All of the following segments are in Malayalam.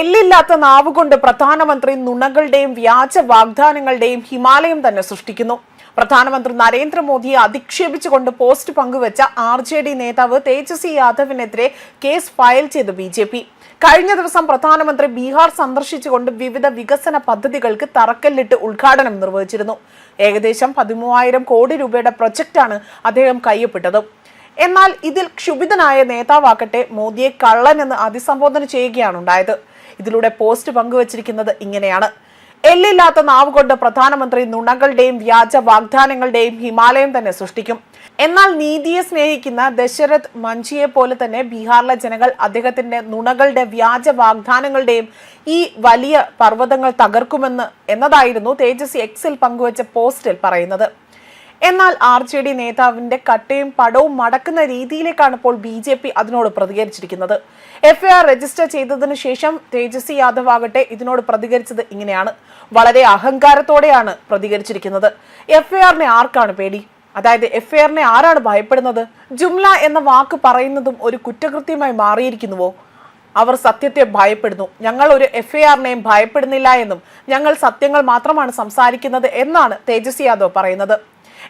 എല്ലില്ലാത്ത നാവുകൊണ്ട് പ്രധാനമന്ത്രി നുണകളുടെയും വ്യാജ വാഗ്ദാനങ്ങളുടെയും ഹിമാലയം തന്നെ സൃഷ്ടിക്കുന്നു. പ്രധാനമന്ത്രി നരേന്ദ്രമോദിയെ അധിക്ഷേപിച്ചുകൊണ്ട് പോസ്റ്റ് പങ്കുവച്ച ആർ ജെ ഡി നേതാവ് തേജസ്വി യാദവിനെതിരെ കേസ് ഫയൽ ചെയ്ത് ബി ജെ പി. കഴിഞ്ഞ ദിവസം പ്രധാനമന്ത്രി ബീഹാർ സന്ദർശിച്ചുകൊണ്ട് വിവിധ വികസന പദ്ധതികൾക്ക് തറക്കല്ലിട്ട് ഉദ്ഘാടനം നിർവഹിച്ചിരുന്നു. ഏകദേശം പതിമൂവായിരം കോടി രൂപയുടെ പ്രൊജക്റ്റാണ് അദ്ദേഹം കയ്യപ്പെട്ടത്. എന്നാൽ ഇതിൽ ക്ഷുഭിതനായ നേതാവാകട്ടെ മോദിയെ കള്ളനെന്ന് അഭിസംബോധന ചെയ്യുകയാണ് ഉണ്ടായത് ഇതിലൂടെ പോസ്റ്റ് പങ്കുവച്ചിരിക്കുന്നത് ഇങ്ങനെയാണ്. എല്ലില്ലാത്ത നാവ് കൊണ്ട് പ്രധാനമന്ത്രി നുണകളുടെയും വ്യാജ വാഗ്ദാനങ്ങളുടെയും ഹിമാലയം തന്നെ സൃഷ്ടിക്കും. എന്നാൽ നീതിയെ സ്നേഹിക്കുന്ന ദശരഥ് മഞ്ചിയെ പോലെ തന്നെ ബീഹാറിലെ ജനങ്ങൾ അദ്ദേഹത്തിന്റെ നുണകളുടെ വ്യാജ വാഗ്ദാനങ്ങളുടെയും ഈ വലിയ പർവതങ്ങൾ തകർക്കുമെന്ന് എന്നതായിരുന്നു തേജസ് എക്സിൽ പങ്കുവച്ച പോസ്റ്റിൽ പറയുന്നത്. എന്നാൽ ആർ ജെ ഡി നേതാവിന്റെ കട്ടയും പടവും മടക്കുന്ന രീതിയിലേക്കാണ് ഇപ്പോൾ ബി ജെ പി അതിനോട് പ്രതികരിച്ചിരിക്കുന്നത്. എഫ്ഐആർ രജിസ്റ്റർ ചെയ്തതിനു ശേഷം തേജസ്വി യാദവ് ആകട്ടെ ഇതിനോട് പ്രതികരിച്ചത് ഇങ്ങനെയാണ്. വളരെ അഹങ്കാരത്തോടെയാണ് പ്രതികരിച്ചിരിക്കുന്നത്. എഫ്ഐആറിനെ ആർക്കാണ് പേടി? അതായത് എഫ്ഐആറിനെ ആരാണ് ഭയപ്പെടുന്നത്? ജുംല എന്ന വാക്ക് പറയുന്നതും ഒരു കുറ്റകൃത്യമായി മാറിയിരിക്കുന്നുവോ? അവർ സത്യത്തെ ഭയപ്പെടുന്നു. ഞങ്ങൾ ഒരു എഫ്ഐആറിനെയും ഭയപ്പെടുന്നില്ല എന്നും ഞങ്ങൾ സത്യങ്ങൾ മാത്രമാണ് സംസാരിക്കുന്നത് എന്നാണ് തേജസ്വി യാദവ് പറയുന്നത്.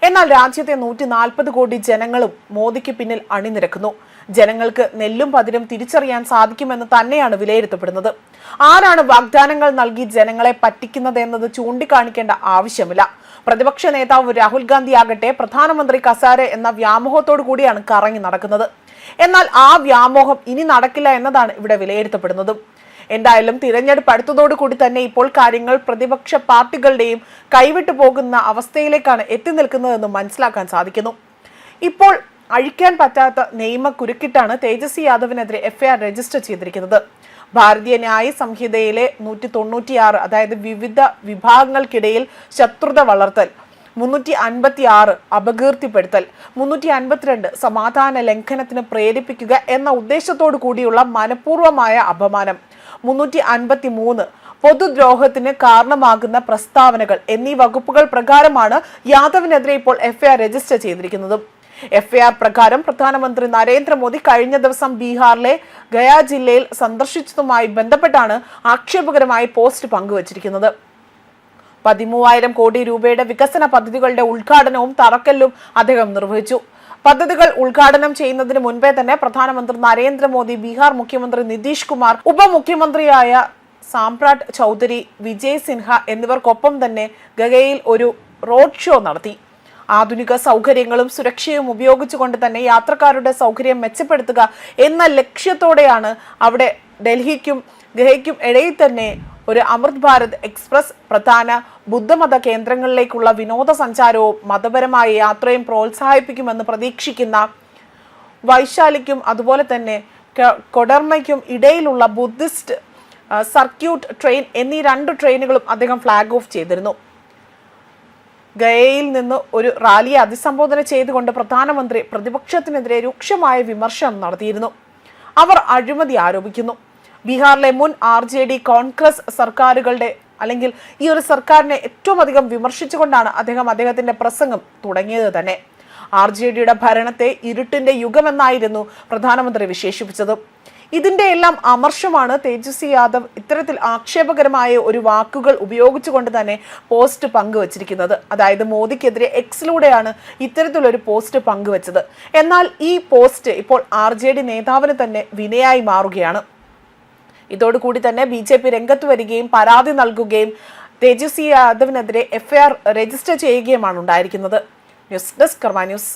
എന്നാൽ രാജ്യത്തെ നൂറ്റി നാൽപ്പത് കോടി ജനങ്ങളും മോദിക്ക് പിന്നിൽ അണിനിരക്കുന്നു. ജനങ്ങൾക്ക് നെല്ലും പതിരും തിരിച്ചറിയാൻ സാധിക്കുമെന്ന് തന്നെയാണ് വിലയിരുത്തപ്പെടുന്നത്. ആരാണ് വാഗ്ദാനങ്ങൾ നൽകി ജനങ്ങളെ പറ്റിക്കുന്നത് എന്നത് ചൂണ്ടിക്കാണിക്കേണ്ട ആവശ്യമില്ല. പ്രതിപക്ഷ നേതാവ് രാഹുൽ ഗാന്ധി ആകട്ടെ പ്രധാനമന്ത്രി കസാരെ എന്ന വ്യാമോഹത്തോടു കൂടിയാണ് കറങ്ങി നടക്കുന്നത്. എന്നാൽ ആ വ്യാമോഹം ഇനി നടക്കില്ല എന്നതാണ് ഇവിടെ വിലയിരുത്തപ്പെടുന്നതും. എന്തായാലും തിരഞ്ഞെടുപ്പ് അടുത്തതോടുകൂടി തന്നെ ഇപ്പോൾ കാര്യങ്ങൾ പ്രതിപക്ഷ പാർട്ടികളുടെയും കൈവിട്ടു പോകുന്ന അവസ്ഥയിലേക്കാണ് എത്തി നിൽക്കുന്നതെന്ന് മനസ്സിലാക്കാൻ സാധിക്കുന്നു. ഇപ്പോൾ അഴിക്കാൻ പറ്റാത്ത നിയമ കുരുക്കിട്ടാണ് തേജസ്വി യാദവിനെതിരെ എഫ്ഐആർ രജിസ്റ്റർ ചെയ്തിരിക്കുന്നത്. ഭാരതീയ ന്യായ സംഹിതയിലെ നൂറ്റി തൊണ്ണൂറ്റിയാറ് അതായത് വിവിധ വിഭാഗങ്ങൾക്കിടയിൽ ശത്രുത വളർത്തൽ മുന്നൂറ്റി അൻപത്തി ആറ് അപകീർത്തിപ്പെടുത്തൽ മുന്നൂറ്റി അൻപത്തിരണ്ട് സമാധാന ലംഘനത്തിന് പ്രേരിപ്പിക്കുക എന്ന ഉദ്ദേശത്തോടു കൂടിയുള്ള മനഃപൂർവമായ അപമാനം. മുന്നൂറ്റി അൻപത്തി മൂന്ന് പൊതുദ്രോഹത്തിന് കാരണമാകുന്ന പ്രസ്താവനകൾ എന്നീ വകുപ്പുകൾ പ്രകാരമാണ് യാദവിനെതിരെ ഇപ്പോൾ എഫ്ഐആർ രജിസ്റ്റർ ചെയ്തിരിക്കുന്നത്. എഫ്ഐആർ പ്രകാരം പ്രധാനമന്ത്രി നരേന്ദ്രമോദി കഴിഞ്ഞ ദിവസം ബീഹാറിലെ ഗയ ജില്ലയിൽ സന്ദർശിച്ചതുമായി ബന്ധപ്പെട്ടാണ് ആക്ഷേപകരമായി പോസ്റ്റ് പങ്കുവച്ചിരിക്കുന്നത്. പതിമൂവായിരം കോടി രൂപയുടെ വികസന പദ്ധതികളുടെ ഉദ്ഘാടനവും തറക്കല്ലും അദ്ദേഹം നിർവഹിച്ചു. പദ്ധതികൾ ഉദ്ഘാടനം ചെയ്യുന്നതിന് മുൻപേ തന്നെ പ്രധാനമന്ത്രി നരേന്ദ്രമോദി ബീഹാർ മുഖ്യമന്ത്രി നിതീഷ് കുമാർ ഉപമുഖ്യമന്ത്രിയായ സാംപ്രാട്ട് ചൗധരി വിജയ് സിൻഹ എന്നിവർക്കൊപ്പം തന്നെ ഗഗയിൽ ഒരു റോഡ് ഷോ നടത്തി. ആധുനിക സൗകര്യങ്ങളും സുരക്ഷയും ഉപയോഗിച്ചുകൊണ്ട് തന്നെ യാത്രക്കാരുടെ സൗകര്യം മെച്ചപ്പെടുത്തുക എന്ന ലക്ഷ്യത്തോടെയാണ് അവിടെ ഡൽഹിക്കും ഗഹയ്ക്കും ഇടയിൽ തന്നെ ഒരു അമൃത് ഭാരത് എക്സ്പ്രസ് പ്രധാന ബുദ്ധമത കേന്ദ്രങ്ങളിലേക്കുള്ള വിനോദസഞ്ചാരവും മതപരമായ യാത്രയും പ്രോത്സാഹിപ്പിക്കുമെന്ന് പ്രതീക്ഷിക്കുന്ന വൈശാലിക്കും അതുപോലെ തന്നെ കൊടർമയ്ക്കും ഇടയിലുള്ള ബുദ്ധിസ്റ്റ് സർക്യൂട്ട് ട്രെയിൻ എന്നീ രണ്ട് ട്രെയിനുകളും അദ്ദേഹം ഫ്ലാഗ് ഓഫ് ചെയ്തിരുന്നു. ഗയയിൽ നിന്ന് ഒരു റാലിയെ അഭിസംബോധന ചെയ്തുകൊണ്ട് പ്രധാനമന്ത്രി പ്രതിപക്ഷത്തിനെതിരെ രൂക്ഷമായ വിമർശനം നടത്തിയിരുന്നു. അവർ അഴിമതി ആരോപിക്കുന്നു. ബീഹാറിലെ മുൻ ആർ ജെ ഡി കോൺഗ്രസ് സർക്കാരുകളുടെ അല്ലെങ്കിൽ ഈ ഒരു സർക്കാരിനെ ഏറ്റവും അധികം വിമർശിച്ചുകൊണ്ടാണ് അദ്ദേഹം അദ്ദേഹത്തിന്റെ പ്രസംഗം തുടങ്ങിയത് തന്നെ. ആർ ജെ ഡിയുടെ ഭരണത്തെ ഇരുട്ടിന്റെ യുഗമെന്നായിരുന്നു പ്രധാനമന്ത്രി വിശേഷിപ്പിച്ചത്. ഇതിന്റെ എല്ലാം അമർഷമാണ് തേജസ്വി യാദവ് ഇത്തരത്തിൽ ആക്ഷേപകരമായ ഒരു വാക്കുകൾ ഉപയോഗിച്ചുകൊണ്ട് തന്നെ പോസ്റ്റ് പങ്കുവച്ചിരിക്കുന്നത്. അതായത് മോദിക്കെതിരെ എക്സിലൂടെയാണ് ഇത്തരത്തിലൊരു പോസ്റ്റ് പങ്കുവച്ചത്. എന്നാൽ ഈ പോസ്റ്റ് ഇപ്പോൾ ആർ നേതാവിന് തന്നെ വിനയായി മാറുകയാണ്. ഇതോടുകൂടി തന്നെ ബി ജെ പി രംഗത്ത് വരികയും പരാതി നൽകുകയും തേജസ്വി യാദവിനെതിരെ എഫ്ഐആർ രജിസ്റ്റർ ചെയ്യുകയുമാണ് ഉണ്ടായിരിക്കുന്നത്. News desk Karma news.